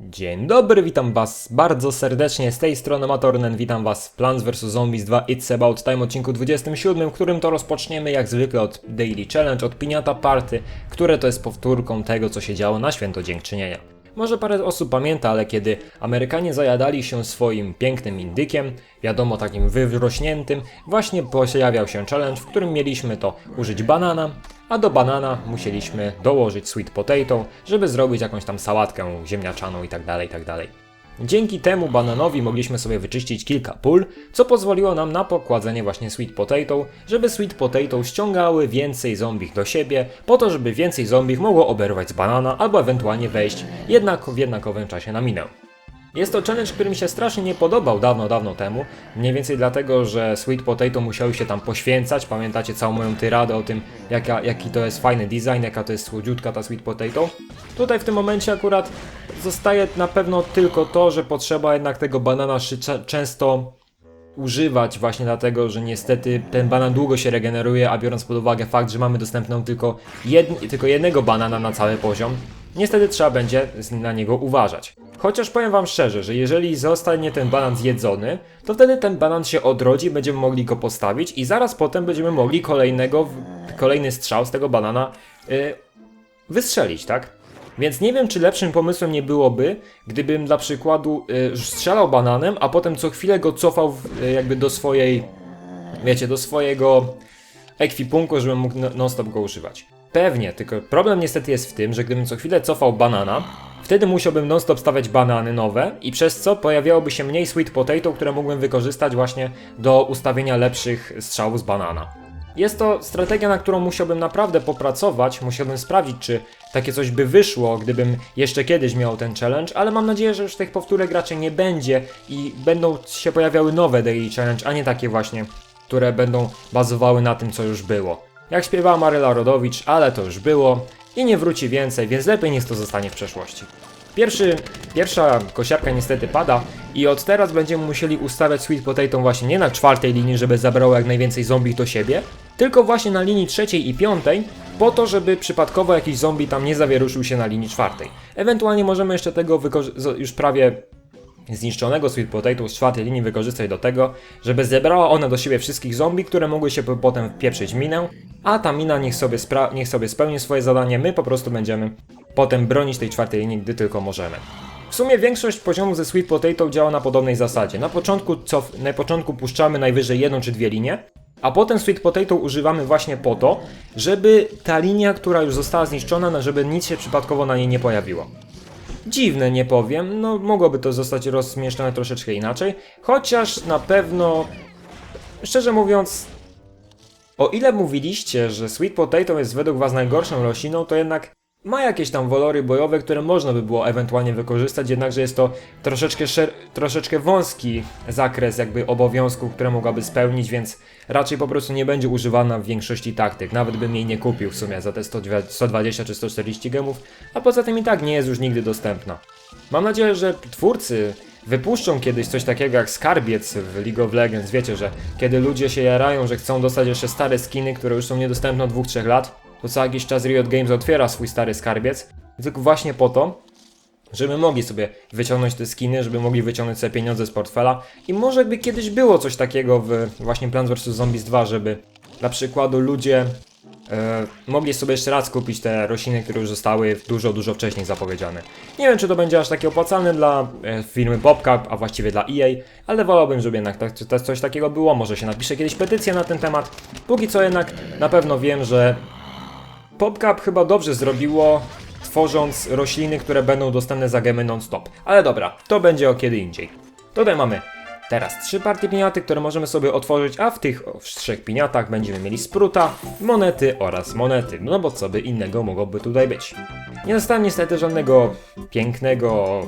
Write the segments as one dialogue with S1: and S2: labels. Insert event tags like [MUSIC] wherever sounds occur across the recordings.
S1: Dzień dobry, witam was bardzo serdecznie, z tej strony Matornen, witam was w Plants vs Zombies 2 It's About Time odcinku 27, w którym to rozpoczniemy jak zwykle od Daily Challenge, od Piniata Party, które to jest powtórką tego, co się działo na Święto Dziękczynienia. Może parę osób pamięta, ale kiedy Amerykanie zajadali się swoim pięknym indykiem, wiadomo takim wywrośniętym, właśnie pojawiał się challenge, w którym mieliśmy to użyć banana, a do banana musieliśmy dołożyć sweet potato, żeby zrobić jakąś tam sałatkę ziemniaczaną i tak Dzięki temu bananowi mogliśmy sobie wyczyścić kilka pól, co pozwoliło nam na pokładzenie właśnie sweet potato, żeby sweet potato ściągały więcej zombich do siebie, po to, żeby więcej zombich mogło oberwać z banana albo ewentualnie wejść jednak w jednakowym czasie na minę. Jest to challenge, który mi się strasznie nie podobał dawno, dawno temu. Mniej więcej dlatego, że Sweet Potato musiały się tam poświęcać. Pamiętacie całą moją tyradę o tym, jaka, jaki to jest fajny design, jaka to jest słodziutka ta Sweet Potato. Tutaj w tym momencie akurat zostaje na pewno tylko to, że potrzeba jednak tego banana często używać właśnie dlatego, że niestety ten banan długo się regeneruje, a biorąc pod uwagę fakt, że mamy dostępną tylko, tylko jednego banana na cały poziom, niestety trzeba będzie na niego uważać. Chociaż powiem wam szczerze, że jeżeli zostanie ten banan zjedzony, to wtedy ten banan się odrodzi, będziemy mogli go postawić i zaraz potem będziemy mogli kolejnego, kolejny strzał z tego banana y, wystrzelić, tak? Więc nie wiem, czy lepszym pomysłem nie byłoby, gdybym dla przykładu y, strzelał bananem, a potem co chwilę go cofał w, y, jakby do swojej, wiecie, do swojego ekwipunku, żebym mógł no- non-stop go używać. Pewnie, tylko problem niestety jest w tym, że gdybym co chwilę cofał banana, wtedy musiałbym non-stop stawiać banany nowe i przez co pojawiałoby się mniej sweet potato, które mógłbym wykorzystać właśnie do ustawienia lepszych strzałów z banana. Jest to strategia, na którą musiałbym naprawdę popracować, musiałbym sprawdzić, czy takie coś by wyszło, gdybym jeszcze kiedyś miał ten challenge, ale mam nadzieję, że już tych powtórek raczej nie będzie i będą się pojawiały nowe daily challenge, a nie takie właśnie, które będą bazowały na tym, co już było. Jak śpiewała Maryla Rodowicz, ale to już było i nie wróci więcej, więc lepiej niech to zostanie w przeszłości. Pierwszy, pierwsza kosiarka niestety pada i od teraz będziemy musieli ustawiać Sweet Potato właśnie nie na czwartej linii, żeby zabrało jak najwięcej zombie do siebie, tylko właśnie na linii trzeciej i piątej, po to, żeby przypadkowo jakiś zombie tam nie zawieruszył się na linii czwartej. Ewentualnie możemy jeszcze tego już prawie zniszczonego Sweet Potato z czwartej linii wykorzystać do tego, żeby zebrała ona do siebie wszystkich zombie, które mogły się po- potem wpieprzyć minę, a ta mina niech sobie, niech sobie spełni swoje zadanie, my po prostu będziemy potem bronić tej czwartej linii, gdy tylko możemy. W sumie większość poziomów ze Sweet Potato działa na podobnej zasadzie. Na początku, cof- na początku puszczamy najwyżej jedną czy dwie linie, a potem Sweet Potato używamy właśnie po to, żeby ta linia, która już została zniszczona, no żeby nic się przypadkowo na niej nie pojawiło. Dziwne, nie powiem. No, mogłoby to zostać rozmieszczone troszeczkę inaczej. Chociaż na pewno, szczerze mówiąc, o ile mówiliście, że Sweet Potato jest według Was najgorszą rośliną, to jednak ma jakieś tam walory bojowe, które można by było ewentualnie wykorzystać, jednakże jest to troszeczkę, troszeczkę wąski zakres jakby obowiązków, które mogłaby spełnić, więc raczej po prostu nie będzie używana w większości taktyk. Nawet bym jej nie kupił w sumie za te 100 120 czy 140 gemów, a poza tym i tak nie jest już nigdy dostępna. Mam nadzieję, że twórcy wypuszczą kiedyś coś takiego jak skarbiec w League of Legends. Wiecie, że kiedy ludzie się jarają, że chcą dostać jeszcze stare skiny, które już są niedostępne od 2-3 lat, to co jakiś czas Riot Games otwiera swój stary skarbiec, tylko właśnie po to, żeby mogli sobie wyciągnąć te skiny, żeby mogli wyciągnąć sobie pieniądze z portfela i może by kiedyś było coś takiego w właśnie Plants vs Zombies 2, żeby dla przykładu ludzie e, mogli sobie jeszcze raz kupić te rośliny, które już zostały dużo, dużo wcześniej zapowiedziane. Nie wiem, czy to będzie aż takie opłacalne dla e, firmy PopCap, a właściwie dla EA, ale wolałbym, żeby jednak tak, coś takiego było. Może się napisze kiedyś petycja na ten temat. Póki co jednak na pewno wiem, że PopCap chyba dobrze zrobiło, tworząc rośliny, które będą dostępne za gemy non-stop. Ale dobra, to będzie o kiedy indziej. Tutaj mamy teraz trzy partie piniaty, które możemy sobie otworzyć, a w tych w trzech piniatach będziemy mieli spruta, monety oraz monety. No bo co by innego mogłoby tutaj być. Nie dostałem niestety żadnego pięknego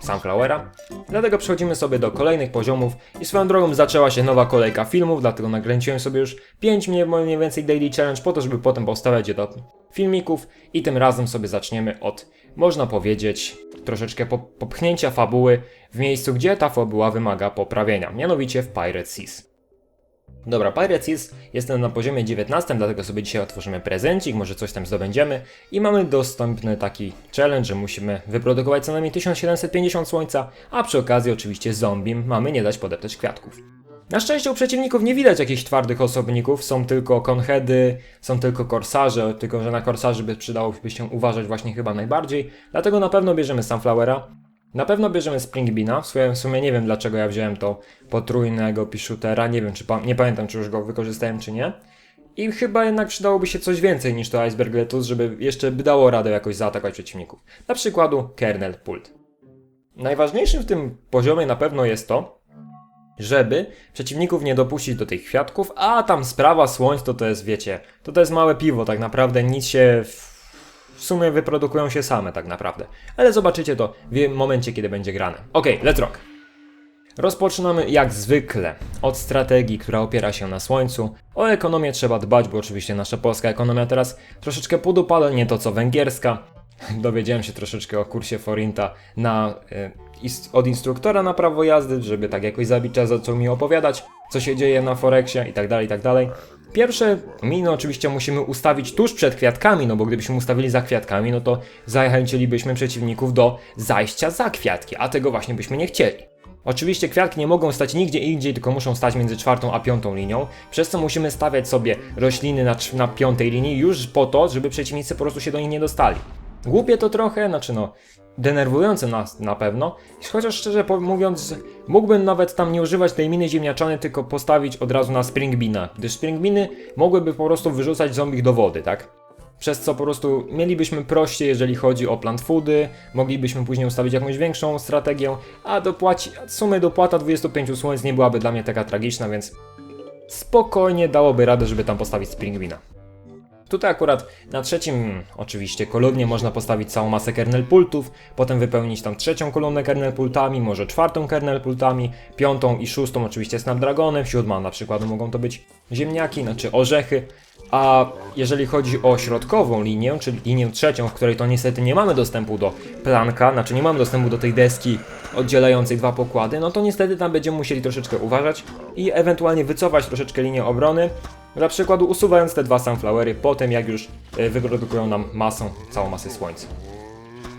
S1: Sunflowera, dlatego przechodzimy sobie do kolejnych poziomów i swoją drogą zaczęła się nowa kolejka filmów, dlatego nakręciłem sobie już 5 mniej, więcej daily challenge po to, żeby potem postawiać je do filmików i tym razem sobie zaczniemy od, można powiedzieć, troszeczkę pop- popchnięcia fabuły w miejscu, gdzie ta fabuła wymaga poprawienia, mianowicie w Pirate Seas. Dobra, Pirates jest, jestem na poziomie 19, dlatego sobie dzisiaj otworzymy prezencik, może coś tam zdobędziemy i mamy dostępny taki challenge, że musimy wyprodukować co najmniej 1750 słońca, a przy okazji oczywiście zombim mamy nie dać podeptać kwiatków. Na szczęście u przeciwników nie widać jakichś twardych osobników, są tylko conheady, są tylko korsarze, tylko że na korsarzy by przydałoby się uważać właśnie chyba najbardziej, dlatego na pewno bierzemy Sunflowera, na pewno bierzemy Springbeana, w sumie, w sumie nie wiem dlaczego ja wziąłem to potrójnego Pishutera, nie wiem czy pa- nie pamiętam czy już go wykorzystałem czy nie. I chyba jednak przydałoby się coś więcej niż to Iceberg Letus, żeby jeszcze by dało radę jakoś zaatakować przeciwników. Na przykładu Kernel Pult. Najważniejszym w tym poziomie na pewno jest to, żeby przeciwników nie dopuścić do tych kwiatków, a tam sprawa słońc to to jest, wiecie, to to jest małe piwo, tak naprawdę nic się w, w sumie wyprodukują się same tak naprawdę. Ale zobaczycie to w momencie, kiedy będzie grane. Okej, let's rock! Rozpoczynamy jak zwykle od strategii, która opiera się na słońcu. O ekonomię trzeba dbać, bo oczywiście nasza polska ekonomia teraz troszeczkę podupada, nie to co węgierska. [LAUGHS] Dowiedziałem się troszeczkę o kursie Forinta na, e, od instruktora na prawo jazdy, żeby tak jakoś zabić czas, zaczął mi opowiadać, co się dzieje na Forexie i tak dalej, i tak dalej. Pierwsze miny oczywiście musimy ustawić tuż przed kwiatkami, no bo gdybyśmy ustawili za kwiatkami, no to zachęcilibyśmy przeciwników do zajścia za kwiatki, a tego właśnie byśmy nie chcieli. Oczywiście kwiatki nie mogą stać nigdzie indziej, tylko muszą stać między czwartą a piątą linią, przez co musimy stawiać sobie rośliny na, na piątej linii już po to, żeby przeciwnicy po prostu się do nich nie dostali. Głupie to trochę, znaczy no, denerwujące nas na pewno, chociaż szczerze mówiąc, mógłbym nawet tam nie używać tej miny ziemniaczanej, tylko postawić od razu na Springbeana, gdyż Springbiny mogłyby po prostu wyrzucać zombich do wody, tak? Przez co po prostu mielibyśmy prościej, jeżeli chodzi o plant foody, moglibyśmy później ustawić jakąś większą strategię, a dopłaci, w sumie dopłata 25 słońc nie byłaby dla mnie taka tragiczna, więc spokojnie dałoby radę, żeby tam postawić Springbeana. Tutaj akurat na trzecim oczywiście kolumnie można postawić całą masę kernel pultów, potem wypełnić tam trzecią kolumnę kernel pultami, może czwartą kernel pultami, piątą i szóstą oczywiście snapdragonem, siódma na przykład mogą to być ziemniaki, znaczy orzechy, a jeżeli chodzi o środkową linię, czyli linię trzecią, w której to niestety nie mamy dostępu do planka, znaczy nie mamy dostępu do tej deski oddzielającej dwa pokłady, no to niestety tam będziemy musieli troszeczkę uważać i ewentualnie wycofać troszeczkę linię obrony, dla przykładu usuwając te dwa sunflowery po tym jak już e, wyprodukują nam masę, całą masę słońca.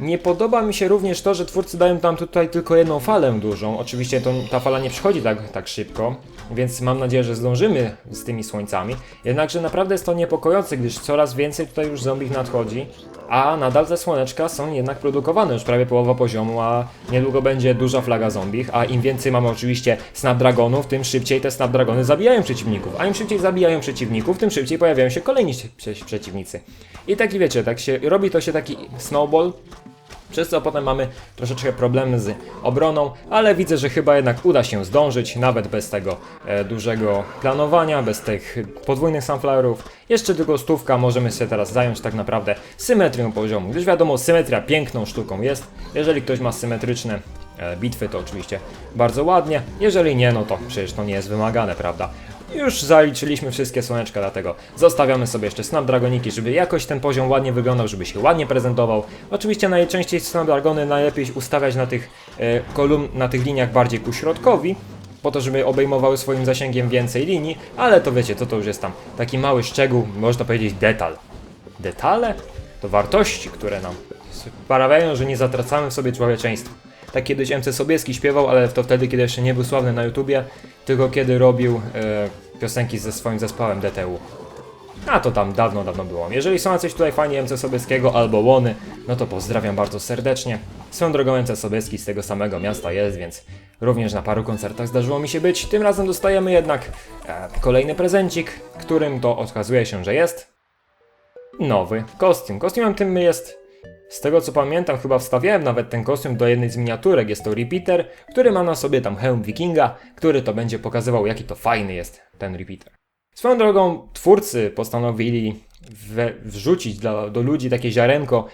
S1: Nie podoba mi się również to, że twórcy dają tam tutaj tylko jedną falę dużą. Oczywiście to, ta fala nie przychodzi tak, tak szybko, więc mam nadzieję, że zdążymy z tymi słońcami. Jednakże naprawdę jest to niepokojące, gdyż coraz więcej tutaj już zombich nadchodzi, a nadal te słoneczka są jednak produkowane, już prawie połowa poziomu, a niedługo będzie duża flaga zombich, a im więcej mamy oczywiście snapdragonów, tym szybciej te snapdragony zabijają przeciwników, a im szybciej zabijają przeciwników, tym szybciej pojawiają się kolejni prze- przeciwnicy. I taki wiecie, tak się robi to się taki snowball, przez co potem mamy troszeczkę problemy z obroną, ale widzę, że chyba jednak uda się zdążyć, nawet bez tego e, dużego planowania, bez tych podwójnych sunflowerów. Jeszcze tylko stówka, możemy się teraz zająć tak naprawdę symetrią poziomu, gdyż wiadomo, symetria piękną sztuką jest. Jeżeli ktoś ma symetryczne e, bitwy, to oczywiście bardzo ładnie, jeżeli nie, no to przecież to nie jest wymagane, prawda? Już zaliczyliśmy wszystkie słoneczka, dlatego zostawiamy sobie jeszcze Snapdragoniki, żeby jakoś ten poziom ładnie wyglądał, żeby się ładnie prezentował. Oczywiście najczęściej Snapdragony najlepiej ustawiać na tych e, kolumn, na tych liniach bardziej ku środkowi, po to, żeby obejmowały swoim zasięgiem więcej linii, ale to wiecie, to to już jest tam taki mały szczegół, można powiedzieć detal. Detale? To wartości, które nam sprawiają, że nie zatracamy w sobie człowieczeństwa. Tak kiedyś MC Sobieski śpiewał, ale to wtedy, kiedy jeszcze nie był sławny na YouTubie, tylko kiedy robił e, piosenki ze swoim zespołem DTU. A to tam dawno, dawno było. Jeżeli są jacyś tutaj fani MC Sobieskiego albo Łony, no to pozdrawiam bardzo serdecznie. Swoją drogą MC Sobieski z tego samego miasta jest, więc również na paru koncertach zdarzyło mi się być. Tym razem dostajemy jednak e, kolejny prezencik, którym to okazuje się, że jest nowy kostium. Kostiumem tym jest z tego co pamiętam, chyba wstawiałem nawet ten kostium do jednej z miniaturek. Jest to repeater, który ma na sobie tam hełm wikinga, który to będzie pokazywał, jaki to fajny jest ten repeater. Swoją drogą, twórcy postanowili we, wrzucić dla, do ludzi takie ziarenko,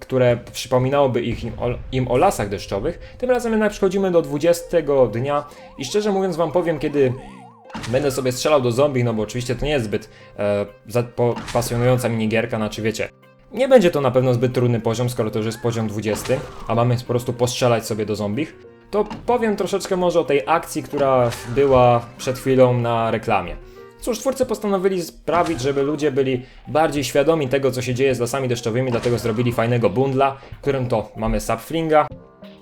S1: które przypominałoby ich, im, o, im o lasach deszczowych. Tym razem jednak przechodzimy do 20 dnia i szczerze mówiąc wam powiem, kiedy Będę sobie strzelał do zombie, no bo oczywiście to nie jest zbyt e, pasjonująca minigierka, znaczy wiecie. Nie będzie to na pewno zbyt trudny poziom, skoro to już jest poziom 20, a mamy po prostu postrzelać sobie do zombich. to powiem troszeczkę może o tej akcji, która była przed chwilą na reklamie. Cóż, twórcy postanowili sprawić, żeby ludzie byli bardziej świadomi tego, co się dzieje z lasami deszczowymi, dlatego zrobili fajnego bundla, którym to mamy sapflinga,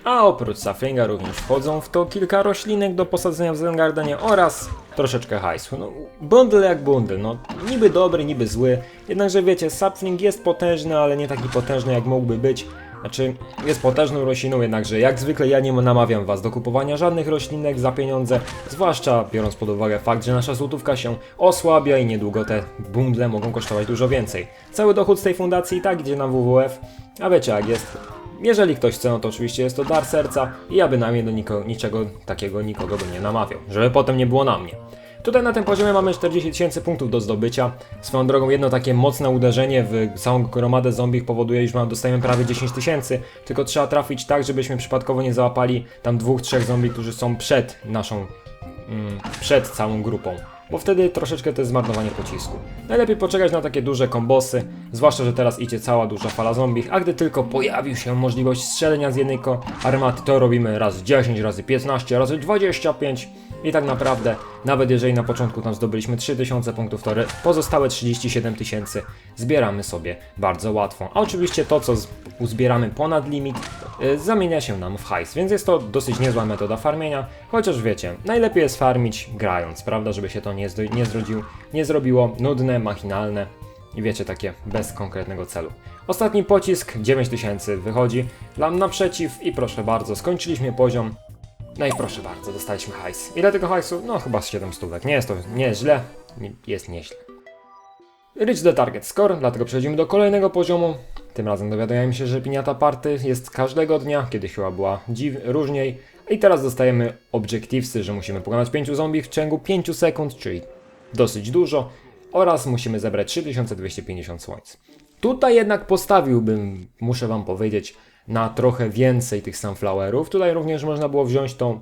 S1: a oprócz sapflinga również wchodzą w to kilka roślinek do posadzenia w Zengardenie oraz troszeczkę hajsu. No, bundle jak bundle, no niby dobry, niby zły, jednakże wiecie, sapfling jest potężny, ale nie taki potężny jak mógłby być. Znaczy, jest potężną rośliną, jednakże jak zwykle ja nie namawiam was do kupowania żadnych roślinek za pieniądze, zwłaszcza biorąc pod uwagę fakt, że nasza złotówka się osłabia i niedługo te bundle mogą kosztować dużo więcej. Cały dochód z tej fundacji i tak idzie na WWF, a wiecie jak jest. Jeżeli ktoś chce, no to oczywiście jest to dar serca i ja bynajmniej do niko, niczego takiego nikogo bym nie namawiał, żeby potem nie było na mnie. Tutaj na tym poziomie mamy 40 tysięcy punktów do zdobycia. Swoją drogą jedno takie mocne uderzenie w całą gromadę zombie powoduje, że dostajemy prawie 10 tysięcy, tylko trzeba trafić tak, żebyśmy przypadkowo nie załapali tam dwóch, trzech zombie, którzy są przed naszą, mm, przed całą grupą. Bo wtedy troszeczkę to jest zmarnowanie pocisku. Najlepiej poczekać na takie duże kombosy, zwłaszcza, że teraz idzie cała duża fala zombie, a gdy tylko pojawił się możliwość strzelenia z jednej armaty, to robimy razy 10, razy 15, razy 25 i tak naprawdę, nawet jeżeli na początku tam zdobyliśmy 3000 punktów, to re- pozostałe 37 tysięcy zbieramy sobie bardzo łatwo. A oczywiście to, co uzbieramy ponad limit, y, zamienia się nam w hajs, więc jest to dosyć niezła metoda farmienia, chociaż wiecie, najlepiej jest farmić grając, prawda, żeby się to nie, nie, zrodził, nie zrobiło nudne, machinalne i wiecie, takie bez konkretnego celu. Ostatni pocisk, 9000 wychodzi nam naprzeciw i proszę bardzo, skończyliśmy poziom. No i proszę bardzo, dostaliśmy hajs. Ile tego hajsu? No chyba z 7 stówek. Nie jest to nieźle, nie- jest nieźle. Reach the target score, dlatego przechodzimy do kolejnego poziomu. Tym razem dowiadujemy się, że piniata party jest każdego dnia, kiedyś chyba była dziw, różniej. I teraz dostajemy objectivesy, że musimy pokonać 5 zombie w ciągu 5 sekund, czyli dosyć dużo. Oraz musimy zebrać 3250 słońc. Tutaj jednak postawiłbym, muszę wam powiedzieć, na trochę więcej tych sunflowerów. Tutaj również można było wziąć tą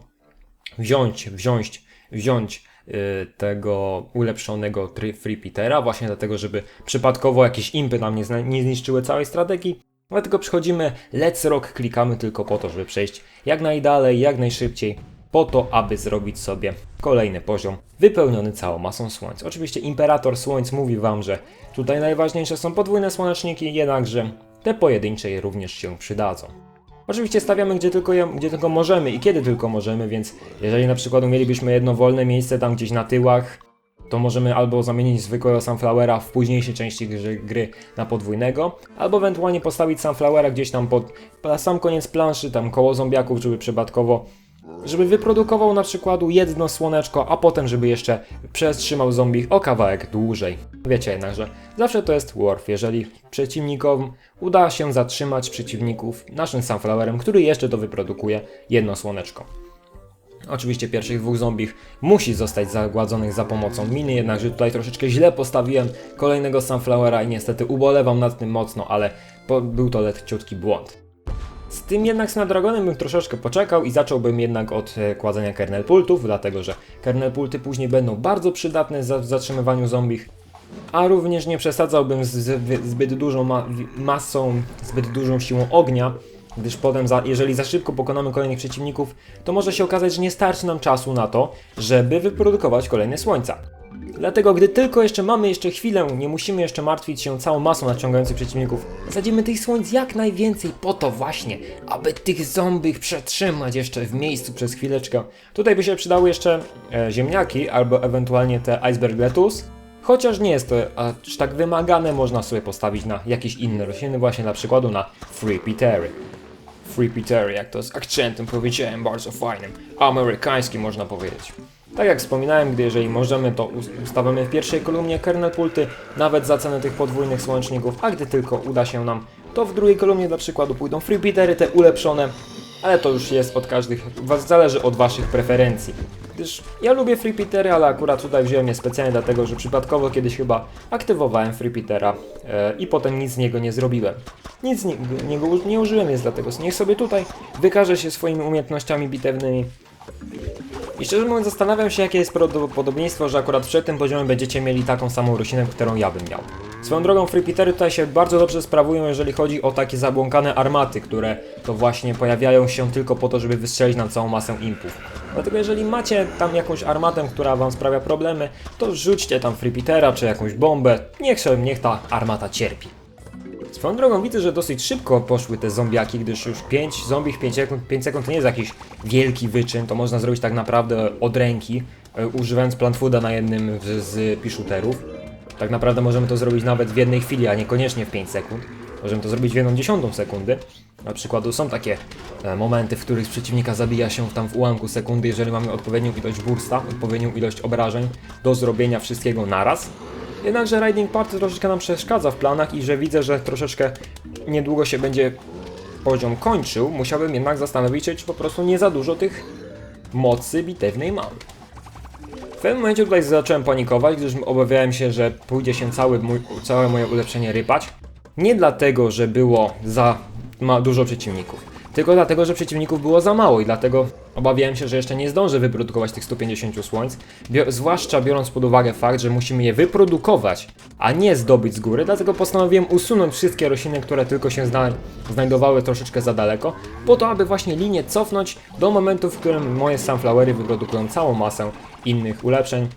S1: wziąć, wziąć, wziąć y, tego ulepszonego Free Petera, właśnie dlatego, żeby przypadkowo jakieś impy nam nie, nie zniszczyły całej strategii. Dlatego przychodzimy, let's rock, klikamy tylko po to, żeby przejść jak najdalej, jak najszybciej, po to, aby zrobić sobie kolejny poziom wypełniony całą masą słońc. Oczywiście Imperator Słońc mówi Wam, że tutaj najważniejsze są podwójne słoneczniki, jednakże te pojedyncze je również się przydadzą. Oczywiście stawiamy gdzie tylko, je, gdzie tylko możemy i kiedy tylko możemy, więc jeżeli na przykład mielibyśmy jedno wolne miejsce tam gdzieś na tyłach, to możemy albo zamienić zwykłego Sunflowera w późniejszej części gry, na podwójnego, albo ewentualnie postawić Sunflowera gdzieś tam pod na sam koniec planszy, tam koło zombiaków, żeby przypadkowo żeby wyprodukował na przykład jedno słoneczko, a potem żeby jeszcze przetrzymał zombie o kawałek dłużej. Wiecie jednak, że zawsze to jest worth, jeżeli przeciwnikom uda się zatrzymać przeciwników naszym sunflowerem, który jeszcze to wyprodukuje jedno słoneczko. Oczywiście pierwszych dwóch zombich musi zostać zagładzonych za pomocą miny, jednakże tutaj troszeczkę źle postawiłem kolejnego Sunflowera i niestety ubolewam nad tym mocno, ale był to leciutki błąd. Z tym jednak Snapdragonem bym troszeczkę poczekał i zacząłbym jednak od e, kładzenia kernel pultów, dlatego że kernel pulty później będą bardzo przydatne w zatrzymywaniu zombich, a również nie przesadzałbym z, zbyt dużą ma masą, zbyt dużą siłą ognia, gdyż potem, za, jeżeli za szybko pokonamy kolejnych przeciwników, to może się okazać, że nie starczy nam czasu na to, żeby wyprodukować kolejne słońca. Dlatego, gdy tylko jeszcze mamy jeszcze chwilę, nie musimy jeszcze martwić się całą masą nadciągających przeciwników, sadzimy tych słońc jak najwięcej po to właśnie, aby tych zombich przetrzymać jeszcze w miejscu przez chwileczkę. Tutaj by się przydały jeszcze e, ziemniaki albo ewentualnie te iceberg lettuce, Chociaż nie jest to aż tak wymagane, można sobie postawić na jakieś inne rośliny, właśnie dla przykładu na Free Petery. Free Petery, jak to z akcentem powiedziałem, bardzo fajnym, amerykańskim można powiedzieć. Tak jak wspominałem, gdy jeżeli możemy, to us- ustawimy w pierwszej kolumnie kernel pulty, nawet za cenę tych podwójnych słoneczników, a gdy tylko uda się nam, to w drugiej kolumnie dla przykładu pójdą Free Petery, te ulepszone, ale to już jest od każdych, zależy od waszych preferencji. Gdyż ja lubię Free Petery, ale akurat tutaj wziąłem je specjalnie dlatego, że przypadkowo kiedyś chyba aktywowałem Free Petera e, i potem nic z niego nie zrobiłem. Nic z niego, nie użyłem, jest dlatego niech sobie tutaj wykaże się swoimi umiejętnościami bitewnymi. I szczerze mówiąc zastanawiam się jakie jest prawdopodobieństwo, że akurat przed tym poziomem będziecie mieli taką samą roślinę, którą ja bym miał. Swoją drogą Free Petery tutaj się bardzo dobrze sprawują, jeżeli chodzi o takie zabłąkane armaty, które to właśnie pojawiają się tylko po to, żeby wystrzelić nam całą masę impów. Dlatego jeżeli macie tam jakąś armatę, która wam sprawia problemy, to rzućcie tam Free Petera czy jakąś bombę, niech, się, niech ta armata cierpi. Swoją drogą widzę, że dosyć szybko poszły te zombiaki, gdyż już 5 zombie w 5 sekund, 5 sekund to nie jest jakiś wielki wyczyn, to można zrobić tak naprawdę od ręki, e, używając plant fooda na jednym z, z piszuterów. Tak naprawdę możemy to zrobić nawet w jednej chwili, a niekoniecznie w 5 sekund. Możemy to zrobić w jedną dziesiątą sekundy. Na przykład są takie e, momenty, w których przeciwnika zabija się tam w ułamku sekundy, jeżeli mamy odpowiednią ilość bursta, odpowiednią ilość obrażeń do zrobienia wszystkiego naraz. Jednakże Riding Party troszeczkę nam przeszkadza w planach i że widzę, że troszeczkę niedługo się będzie poziom kończył, musiałbym jednak zastanowić się, czy po prostu nie za dużo tych mocy bitewnej mamy. W pewnym momencie tutaj zacząłem panikować, gdyż obawiałem się, że pójdzie się cały mój, całe moje ulepszenie rypać. Nie dlatego, że było za dużo przeciwników, tylko dlatego, że przeciwników było za mało i dlatego obawiałem się, że jeszcze nie zdążę wyprodukować tych 150 słońc, zwłaszcza biorąc pod uwagę fakt, że musimy je wyprodukować, a nie zdobyć z góry, dlatego postanowiłem usunąć wszystkie rośliny, które tylko się zna, znajdowały troszeczkę za daleko, po to, aby właśnie linię cofnąć do momentu, w którym moje sunflowery wyprodukują całą masę innych ulepszeń,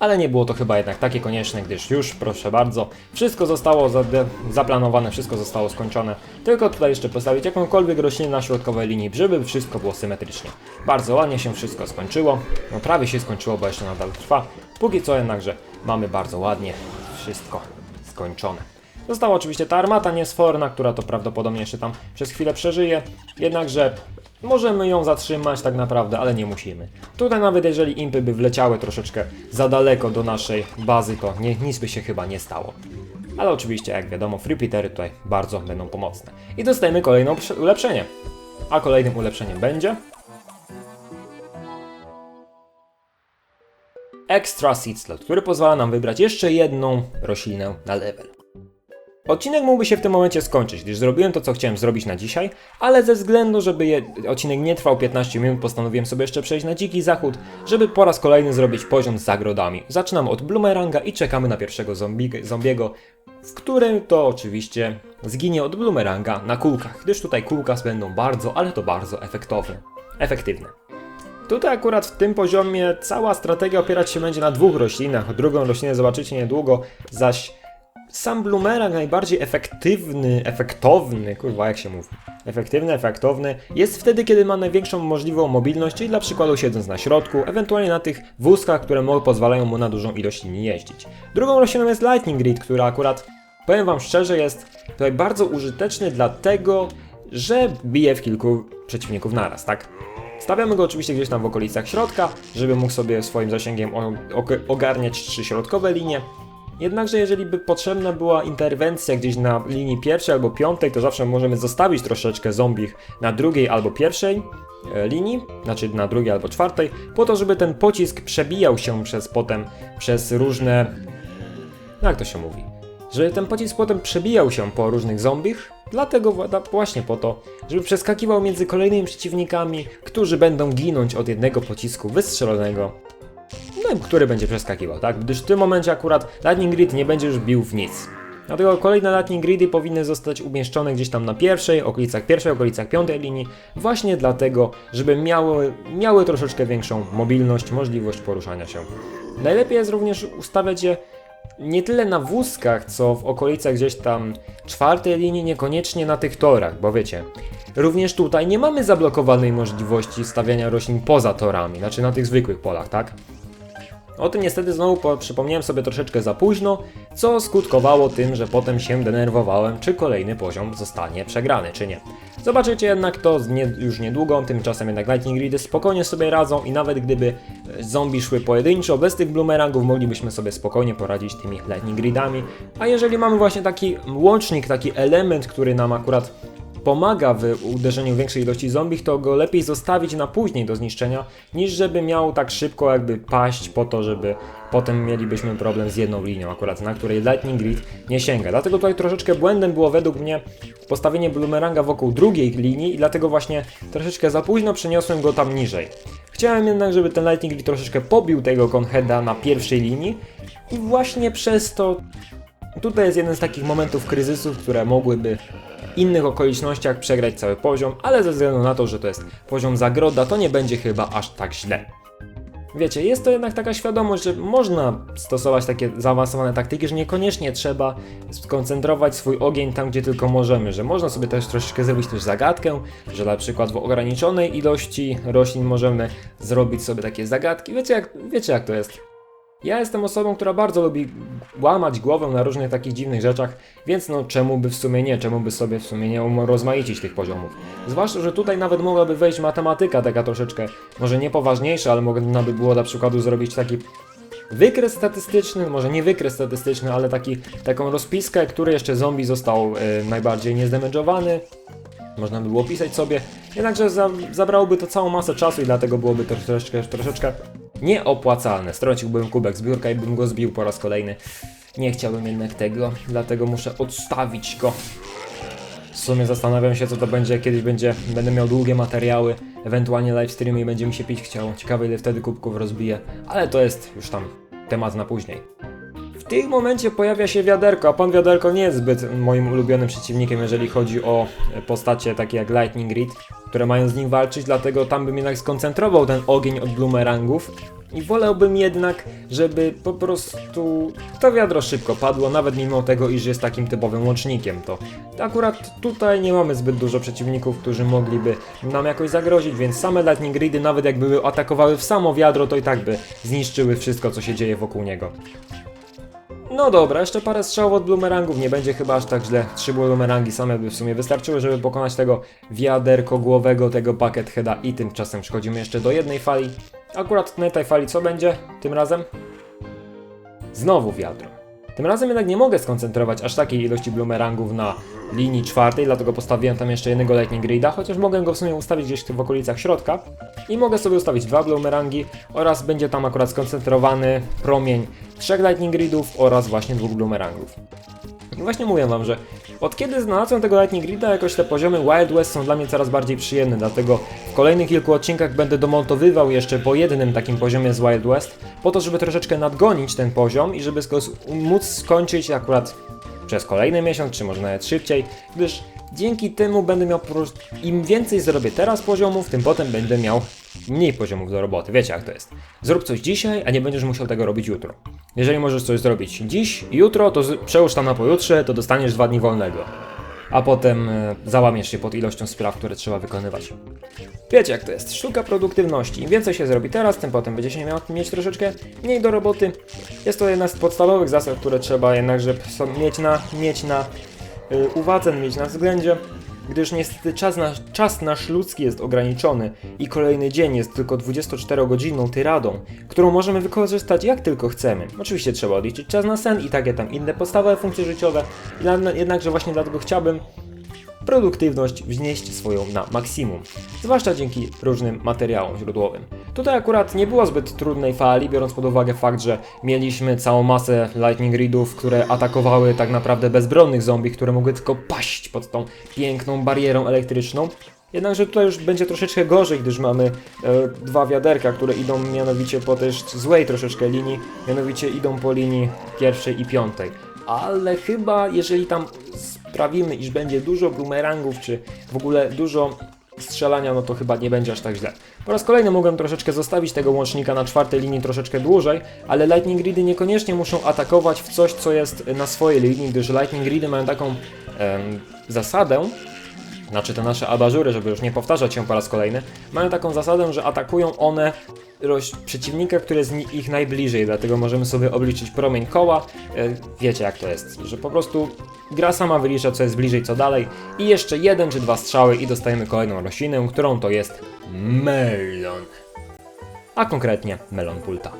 S1: ale nie było to chyba jednak takie konieczne, gdyż już, proszę bardzo, wszystko zostało zaplanowane, wszystko zostało skończone. Tylko tutaj jeszcze postawić jakąkolwiek roślinę na środkowej linii, żeby wszystko było symetrycznie. Bardzo ładnie się wszystko skończyło. No prawie się skończyło, bo jeszcze nadal trwa. Póki co jednakże mamy bardzo ładnie wszystko skończone. Została oczywiście ta armata niesforna, która to prawdopodobnie jeszcze tam przez chwilę przeżyje, jednakże możemy ją zatrzymać tak naprawdę, ale nie musimy. Tutaj nawet jeżeli impy by wleciały troszeczkę za daleko do naszej bazy, to nie, nic by się chyba nie stało. Ale oczywiście, jak wiadomo, free Petery tutaj bardzo będą pomocne. I dostajemy kolejne ulepszenie. A kolejnym ulepszeniem będzie... Extra Seed Slot, który pozwala nam wybrać jeszcze jedną roślinę na level. Odcinek mógłby się w tym momencie skończyć, gdyż zrobiłem to, co chciałem zrobić na dzisiaj, ale ze względu, żeby je, odcinek nie trwał 15 minut, postanowiłem sobie jeszcze przejść na dziki zachód, żeby po raz kolejny zrobić poziom z zagrodami. Zaczynamy od Bloomeranga i czekamy na pierwszego zombie, zombiego, w którym to oczywiście zginie od Bloomeranga na kulkach, gdyż tutaj kulka będą bardzo, ale to bardzo efektowne. Efektywne. Tutaj akurat w tym poziomie cała strategia opierać się będzie na dwóch roślinach. Drugą roślinę zobaczycie niedługo, zaś sam Bloomerang najbardziej efektywny, efektowny, kurwa jak się mówi, efektywny, efektowny, jest wtedy, kiedy ma największą możliwą mobilność, czyli dla przykładu siedząc na środku, ewentualnie na tych wózkach, które pozwalają mu na dużą ilość linii jeździć. Drugą rośliną jest Lightning Grid, która akurat, powiem wam szczerze, jest tutaj bardzo użyteczny dlatego, że bije w kilku przeciwników naraz, tak? Stawiamy go oczywiście gdzieś tam w okolicach środka, żeby mógł sobie swoim zasięgiem ogarniać trzy środkowe linie. Jednakże jeżeli by potrzebna była interwencja gdzieś na linii pierwszej albo piątej, to zawsze możemy zostawić troszeczkę zombich na drugiej albo pierwszej e, linii, znaczy na drugiej albo czwartej, po to, żeby ten pocisk przebijał się przez potem, przez różne... Jak to się mówi? Żeby ten pocisk potem przebijał się po różnych zombich, dlatego wła- właśnie po to, żeby przeskakiwał między kolejnymi przeciwnikami, którzy będą ginąć od jednego pocisku wystrzelonego no, który będzie przeskakiwał, tak? Gdyż w tym momencie akurat Lightning Grid nie będzie już bił w nic. Dlatego kolejne Lightning Gridy powinny zostać umieszczone gdzieś tam na pierwszej, okolicach pierwszej, okolicach piątej linii, właśnie dlatego, żeby miały, miały troszeczkę większą mobilność, możliwość poruszania się. Najlepiej jest również ustawiać je nie tyle na wózkach, co w okolicach gdzieś tam czwartej linii, niekoniecznie na tych torach, bo wiecie, również tutaj nie mamy zablokowanej możliwości stawiania roślin poza torami, znaczy na tych zwykłych polach, tak? O tym niestety znowu po, przypomniałem sobie troszeczkę za późno, co skutkowało tym, że potem się denerwowałem, czy kolejny poziom zostanie przegrany, czy nie. Zobaczycie jednak to nie, już niedługo, tymczasem jednak Lightning Gridy spokojnie sobie radzą i nawet gdyby e, zombie szły pojedynczo, bez tych bloomerangów moglibyśmy sobie spokojnie poradzić tymi Lightning Gridami. A jeżeli mamy właśnie taki łącznik, taki element, który nam akurat pomaga w uderzeniu większej ilości zombich, to go lepiej zostawić na później do zniszczenia, niż żeby miał tak szybko jakby paść po to, żeby potem mielibyśmy problem z jedną linią akurat, na której Lightning Grid nie sięga. Dlatego tutaj troszeczkę błędem było według mnie postawienie boomeranga wokół drugiej linii i dlatego właśnie troszeczkę za późno przeniosłem go tam niżej. Chciałem jednak, żeby ten Lightning Grid troszeczkę pobił tego Conheada na pierwszej linii i właśnie przez to Tutaj jest jeden z takich momentów kryzysów, które mogłyby w innych okolicznościach przegrać cały poziom, ale ze względu na to, że to jest poziom zagroda, to nie będzie chyba aż tak źle. Wiecie, jest to jednak taka świadomość, że można stosować takie zaawansowane taktyki, że niekoniecznie trzeba skoncentrować swój ogień tam, gdzie tylko możemy, że można sobie też troszeczkę zrobić też zagadkę, że na przykład w ograniczonej ilości roślin możemy zrobić sobie takie zagadki. Wiecie jak, wiecie jak to jest. Ja jestem osobą, która bardzo lubi łamać głowę na różnych takich dziwnych rzeczach, więc no czemu by w sumie nie, czemu by sobie w sumie nie rozmaicić tych poziomów. Zwłaszcza, że tutaj nawet mogłaby wejść matematyka taka troszeczkę, może nie poważniejsza, ale można by było na przykładu zrobić taki wykres statystyczny, może nie wykres statystyczny, ale taki, taką rozpiskę, który jeszcze zombie został e, najbardziej niezdemedżowany. Można by było pisać sobie, jednakże za, zabrałoby to całą masę czasu i dlatego byłoby to troszeczkę, troszeczkę nieopłacalne. Straciłbym kubek zbiórka i bym go zbił po raz kolejny. Nie chciałbym jednak tego, dlatego muszę odstawić go. W sumie zastanawiam się, co to będzie, kiedyś będzie, będę miał długie materiały, ewentualnie live streamy i będzie mi się pić chciało. Ciekawe, ile wtedy kubków rozbiję, ale to jest już tam temat na później. W tym momencie pojawia się wiaderko, a pan wiaderko nie jest zbyt moim ulubionym przeciwnikiem, jeżeli chodzi o postacie takie jak Lightning Grid, które mają z nim walczyć, dlatego tam bym jednak skoncentrował ten ogień od bloomerangów. I wolałbym jednak, żeby po prostu to wiadro szybko padło, nawet mimo tego, iż jest takim typowym łącznikiem. To akurat tutaj nie mamy zbyt dużo przeciwników, którzy mogliby nam jakoś zagrozić, więc same Lightning Gridy, nawet jakby atakowały w samo wiadro, to i tak by zniszczyły wszystko, co się dzieje wokół niego. No dobra, jeszcze parę strzałów od boomerangów, nie będzie chyba aż tak źle. Trzy boomerangi same by w sumie wystarczyły, żeby pokonać tego wiaderko głowego, tego bucket heada i tymczasem przechodzimy jeszcze do jednej fali. Akurat na tej fali co będzie tym razem? Znowu wiadro. Tym razem jednak nie mogę skoncentrować aż takiej ilości boomerangów na linii czwartej, dlatego postawiłem tam jeszcze jednego lightning grida, chociaż mogę go w sumie ustawić gdzieś w okolicach środka. I mogę sobie ustawić dwa boomerangi oraz będzie tam akurat skoncentrowany promień trzech lightning gridów oraz właśnie dwóch boomerangów. I właśnie mówię wam, że od kiedy znalazłem tego Lightning Grida, jakoś te poziomy Wild West są dla mnie coraz bardziej przyjemne, dlatego w kolejnych kilku odcinkach będę domontowywał jeszcze po jednym takim poziomie z Wild West, po to, żeby troszeczkę nadgonić ten poziom i żeby móc skończyć akurat przez kolejny miesiąc, czy może nawet szybciej, gdyż dzięki temu będę miał im więcej zrobię teraz poziomów, tym potem będę miał mniej poziomów do roboty. Wiecie jak to jest. Zrób coś dzisiaj, a nie będziesz musiał tego robić jutro. Jeżeli możesz coś zrobić dziś jutro, to przełóż tam na pojutrze, to dostaniesz dwa dni wolnego. A potem e, załamiesz się pod ilością spraw, które trzeba wykonywać. Wiecie jak to jest, sztuka produktywności. Im więcej się zrobi teraz, tym potem będzie się miał mieć troszeczkę mniej do roboty. Jest to jedna z podstawowych zasad, które trzeba jednakże mieć na, mieć na y, uwadze, mieć na względzie, gdyż niestety czas, nasz, czas nasz ludzki jest ograniczony i kolejny dzień jest tylko 24-godzinną tyradą, którą możemy wykorzystać jak tylko chcemy. Oczywiście trzeba odliczyć czas na sen i takie tam inne podstawowe funkcje życiowe, Jedna- jednakże właśnie dlatego chciałbym produktywność wznieść swoją na maksimum, zwłaszcza dzięki różnym materiałom źródłowym. Tutaj akurat nie było zbyt trudnej fali, biorąc pod uwagę fakt, że mieliśmy całą masę Lightning Readów, które atakowały tak naprawdę bezbronnych zombie, które mogły tylko paść pod tą piękną barierą elektryczną. Jednakże tutaj już będzie troszeczkę gorzej, gdyż mamy e, dwa wiaderka, które idą mianowicie po też złej troszeczkę linii, mianowicie idą po linii pierwszej i piątej. Ale chyba jeżeli tam sprawimy, iż będzie dużo boomerangów, czy w ogóle dużo strzelania, no to chyba nie będzie aż tak źle. Po raz kolejny mogłem troszeczkę zostawić tego łącznika na czwartej linii troszeczkę dłużej, ale Lightning Gridy niekoniecznie muszą atakować w coś, co jest na swojej linii, gdyż Lightning Gridy mają taką em, zasadę, znaczy te nasze abażury, żeby już nie powtarzać się po raz kolejny, mają taką zasadę, że atakują one przeciwnika, który jest ich najbliżej, dlatego możemy sobie obliczyć promień koła. E, wiecie jak to jest, że po prostu gra sama wylicza co jest bliżej, co dalej i jeszcze jeden czy dwa strzały i dostajemy kolejną roślinę, którą to jest melon. A konkretnie melon pulta.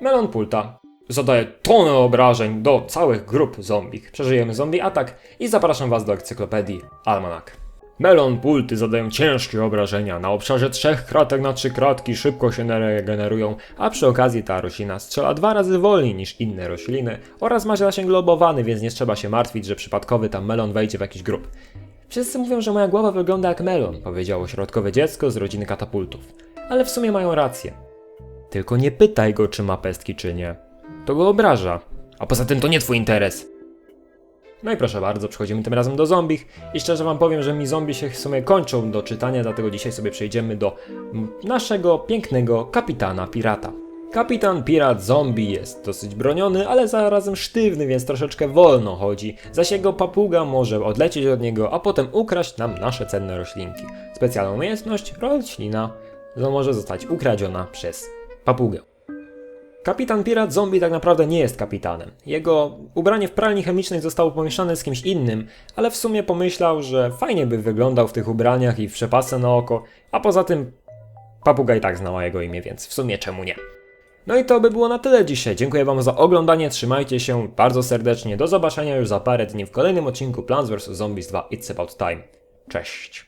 S1: Melon pulta zadaje tonę obrażeń do całych grup zombich. Przeżyjemy zombie atak i zapraszam Was do encyklopedii Almanak. Melon pulty zadają ciężkie obrażenia. Na obszarze trzech kratek na trzy kratki szybko się regenerują, a przy okazji ta roślina strzela dwa razy wolniej niż inne rośliny oraz ma zasięg globowany, więc nie trzeba się martwić, że przypadkowy tam melon wejdzie w jakiś grup. Wszyscy mówią, że moja głowa wygląda jak melon, powiedziało środkowe dziecko z rodziny katapultów. Ale w sumie mają rację. Tylko nie pytaj go, czy ma pestki, czy nie. To go obraża. A poza tym to nie twój interes. No i proszę bardzo, przechodzimy tym razem do zombich i szczerze wam powiem, że mi zombie się w sumie kończą do czytania, dlatego dzisiaj sobie przejdziemy do naszego pięknego kapitana pirata. Kapitan Pirat Zombie jest dosyć broniony, ale zarazem sztywny, więc troszeczkę wolno chodzi. Zaś jego papuga może odlecieć od niego, a potem ukraść nam nasze cenne roślinki. Specjalną umiejętność roślina no, może zostać ukradziona przez papugę. Kapitan Pirat Zombie tak naprawdę nie jest kapitanem. Jego ubranie w pralni chemicznej zostało pomieszane z kimś innym, ale w sumie pomyślał, że fajnie by wyglądał w tych ubraniach i w przepasce na oko, a poza tym papuga i tak znała jego imię, więc w sumie czemu nie. No i to by było na tyle dzisiaj. Dziękuję Wam za oglądanie, trzymajcie się bardzo serdecznie. Do zobaczenia już za parę dni w kolejnym odcinku Plants vs. Zombies 2 It's About Time. Cześć!